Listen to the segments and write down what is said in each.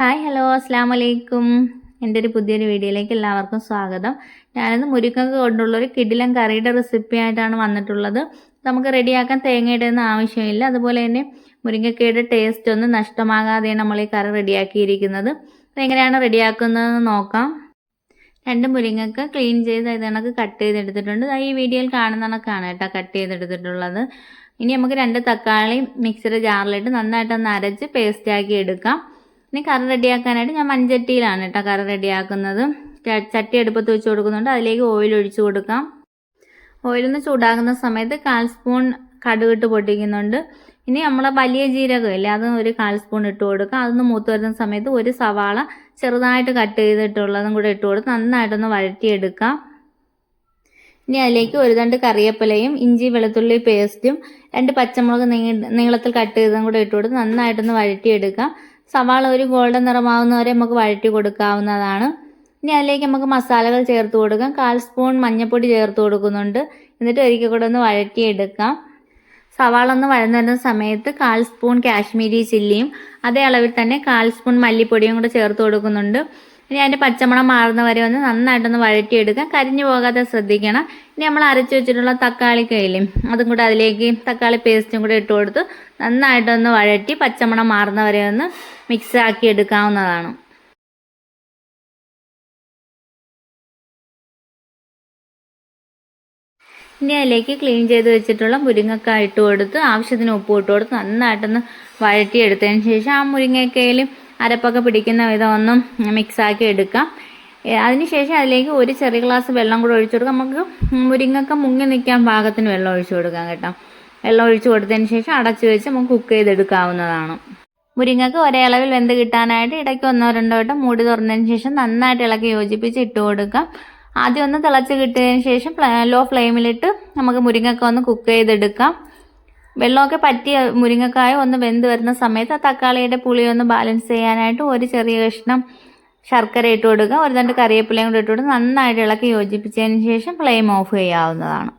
Hi hello അസ്സാം വലൈക്കും എന്റെ ഒരു പുതിയൊരു വീഡിയോയിലേക്ക് എല്ലാവർക്കും സ്വാഗതം. ഞാനിന്ന് മുരിക്കക്ക് കൊണ്ടുള്ള ഒരു കിടിലൻ കറിയുടെ റെസിപ്പി ആയിട്ടാണ് വന്നിട്ടുള്ളത്. നമുക്ക് റെഡിയാക്കാൻ തേങ്ങയുടെ ഒന്നും ആവശ്യമില്ല. അതുപോലെ തന്നെ മുരിങ്ങക്കയുടെ ടേസ്റ്റ് ഒന്നും നഷ്ടമാകാതെയാണ് നമ്മൾ ഈ കറി റെഡിയാക്കിയിരിക്കുന്നത്. എങ്ങനെയാണ് റെഡിയാക്കുന്നതെന്ന് നോക്കാം. രണ്ട് മുരിങ്ങക്ക ക്ലീൻ ചെയ്ത് ഇത് കണക്ക് കട്ട് ചെയ്തെടുത്തിട്ടുണ്ട്. ഈ വീഡിയോയിൽ കാണുന്ന കണക്കാണ് കേട്ടോ കട്ട് ചെയ്തെടുത്തിട്ടുള്ളത്. ഇനി നമുക്ക് രണ്ട് തക്കാളി മിക്സിയുടെ ജാറിലിട്ട് നന്നായിട്ടൊന്ന് അരച്ച് പേസ്റ്റാക്കി എടുക്കാം. ഇനി കറി റെഡിയാക്കാനായിട്ട് ഞാൻ മൺചട്ടിയിലാണ് കേട്ടോ കറി റെഡിയാക്കുന്നത്. ചട്ടി അടുപ്പത്ത് വെച്ച് കൊടുക്കുന്നുണ്ട്. അതിലേക്ക് ഓയിൽ ഒഴിച്ചു കൊടുക്കാം. ഓയിലൊന്ന് ചൂടാകുന്ന സമയത്ത് കാൽ സ്പൂൺ കടുകിട്ട് പൊട്ടിക്കുന്നുണ്ട്. ഇനി നമ്മളെ വലിയ ജീരകം ഇല്ലേ അത് ഒരു കാൽ സ്പൂൺ ഇട്ട് കൊടുക്കാം അതൊന്ന് മൂത്ത് വരുന്ന സമയത്ത് ഒരു സവാള ചെറുതായിട്ട് കട്ട് ചെയ്തിട്ടുള്ളതും കൂടെ ഇട്ട് കൊടുത്ത് നന്നായിട്ടൊന്ന് വഴറ്റിയെടുക്കാം. ഇനി അതിലേക്ക് ഒരു രണ്ട് കറിവേപ്പിലയും ഇഞ്ചി വെളുത്തുള്ളി പേസ്റ്റും രണ്ട് പച്ചമുളക് നീളത്തിൽ കട്ട് ചെയ്തതും കൂടെ ഇട്ട് കൊടുത്ത് നന്നായിട്ടൊന്ന് വഴറ്റിയെടുക്കാം. സവാള ഒരു ഗോൾഡൻ നിറമാവുന്നവരെ നമുക്ക് വഴറ്റി കൊടുക്കാവുന്നതാണ്. ഇനി അതിലേക്ക് നമുക്ക് മസാലകൾ ചേർത്ത് കൊടുക്കാം. കാൽ സ്പൂൺ മഞ്ഞൾപ്പൊടി ചേർത്ത് കൊടുക്കുന്നുണ്ട്. എന്നിട്ട് ഒരിക്കൽ കൂടെ ഒന്ന് വഴറ്റിയെടുക്കാം. സവാള ഒന്ന് വഴന്നു വരുന്ന സമയത്ത് കാൽ സ്പൂൺ കാശ്മീരി ചില്ലിയും അതേ അളവിൽ തന്നെ കാൽ സ്പൂൺ മല്ലിപ്പൊടിയും കൂടെ ചേർത്ത് കൊടുക്കുന്നുണ്ട്. ഇനി അതിന്റെ പച്ചമണം മാറുന്ന വരെ ഒന്ന് നന്നായിട്ടൊന്ന് വഴറ്റിയെടുക്കാം കരിഞ്ഞു പോകാതെ ശ്രദ്ധിക്കണം. ഇനി നമ്മൾ അരച്ചു വെച്ചിട്ടുള്ള തക്കാളി കയ്യിലും അതും കൂടെ അതിലേക്ക് തക്കാളി പേസ്റ്റും കൂടെ ഇട്ട് കൊടുത്ത് നന്നായിട്ടൊന്ന് വഴറ്റി പച്ചമണം മാറുന്ന വരെ ഒന്ന് മിക്സ് ആക്കി എടുക്കാവുന്നതാണ്. ഇനി അതിലേക്ക് ക്ലീൻ ചെയ്ത് വെച്ചിട്ടുള്ള മുരിങ്ങക്കായ ഇട്ട് കൊടുത്ത് ആവശ്യത്തിന് ഉപ്പ് ഇട്ട് കൊടുത്ത് നന്നായിട്ടൊന്ന് വഴറ്റിയെടുത്തതിന് ശേഷം ആ മുരിങ്ങക്കയിൽ അരപ്പൊക്കെ പിടിക്കുന്ന വിധം ഒന്നും മിക്സാക്കി എടുക്കാം. അതിനുശേഷം അതിലേക്ക് ഒരു ചെറിയ ഗ്ലാസ് വെള്ളം കൂടെ ഒഴിച്ചു കൊടുക്കാം. നമുക്ക് മുരിങ്ങക്ക മുങ്ങി നിൽക്കാൻ പാകത്തിന് വെള്ളം ഒഴിച്ചു കൊടുക്കാം കേട്ടോ. വെള്ളം ഒഴിച്ചു കൊടുത്തതിന് ശേഷം അടച്ചു വെച്ച് നമുക്ക് കുക്ക് ചെയ്തെടുക്കാവുന്നതാണ്. മുരിങ്ങക്ക് ഒരേ അളവിൽ വെന്ത് കിട്ടാനായിട്ട് ഇടയ്ക്ക് ഒന്നോ രണ്ടോ വട്ടം മൂടി തുറന്നതിന് ശേഷം നന്നായിട്ട് ഇളക്കി യോജിപ്പിച്ച് ഇട്ട് കൊടുക്കാം. ആദ്യം ഒന്ന് തിളച്ച് കിട്ടിയതിന് ശേഷം ലോ ഫ്ലെയിമിലിട്ട് നമുക്ക് മുരിങ്ങക്ക ഒന്ന് കുക്ക് ചെയ്തെടുക്കാം. വെള്ളമൊക്കെ പറ്റിയ മുരിങ്ങക്കായ ഒന്ന് വെന്ത് വരുന്ന സമയത്ത് ആ തക്കാളിയുടെ പുളി ഒന്ന് ബാലൻസ് ചെയ്യാനായിട്ട് ഒരു ചെറിയ കഷ്ണം ശർക്കര ഇട്ട് കൊടുക്കുക. ഒരു രണ്ട് കറിവേപ്പിലയും കൂടി ഇട്ട് കൊടുക്കുക നന്നായിട്ട് ഇളക്കി യോജിപ്പിച്ചതിന് ശേഷം ഫ്ലെയിം ഓഫ് ചെയ്യാവുന്നതാണ്.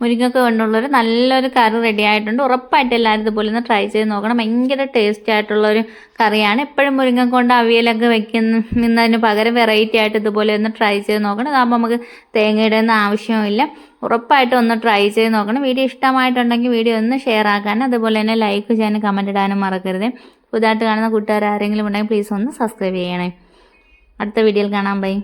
മുരിങ്ങക്ക കൊണ്ടുള്ളൊരു നല്ലൊരു കറി റെഡി ആയിട്ടുണ്ട്. ഉറപ്പായിട്ട് എല്ലാവരും ഇതുപോലെ ഒന്ന് ട്രൈ ചെയ്ത് നോക്കണം. ഭയങ്കര ടേസ്റ്റി ആയിട്ടുള്ളൊരു കറിയാണ്. എപ്പോഴും മുരിങ്ങ കൊണ്ട് അവിയലൊക്കെ വെക്കുന്നതിന് പകരം വെറൈറ്റി ആയിട്ട് ഇതുപോലെ ഒന്ന് ട്രൈ ചെയ്ത് നോക്കണം. അതാകുമ്പോൾ നമുക്ക് തേങ്ങയുടെ ഒന്നും ആവശ്യമില്ല ഉറപ്പായിട്ടും ഒന്ന് ട്രൈ ചെയ്ത് നോക്കണം. വീഡിയോ ഇഷ്ടമായിട്ടുണ്ടെങ്കിൽ വീഡിയോ ഒന്ന് ഷെയർ ആക്കാനും അതുപോലെ തന്നെ ലൈക്ക് ചെയ്യാനും കമന്റ് ഇടാനും മറക്കരുത്. പുതുതായിട്ട് കാണുന്ന കൂട്ടുകാർ ആരെങ്കിലും ഉണ്ടെങ്കിൽ പ്ലീസ് ഒന്ന് സബ്സ്ക്രൈബ് ചെയ്യണേ. അടുത്ത വീഡിയോയിൽ കാണാം. ബൈ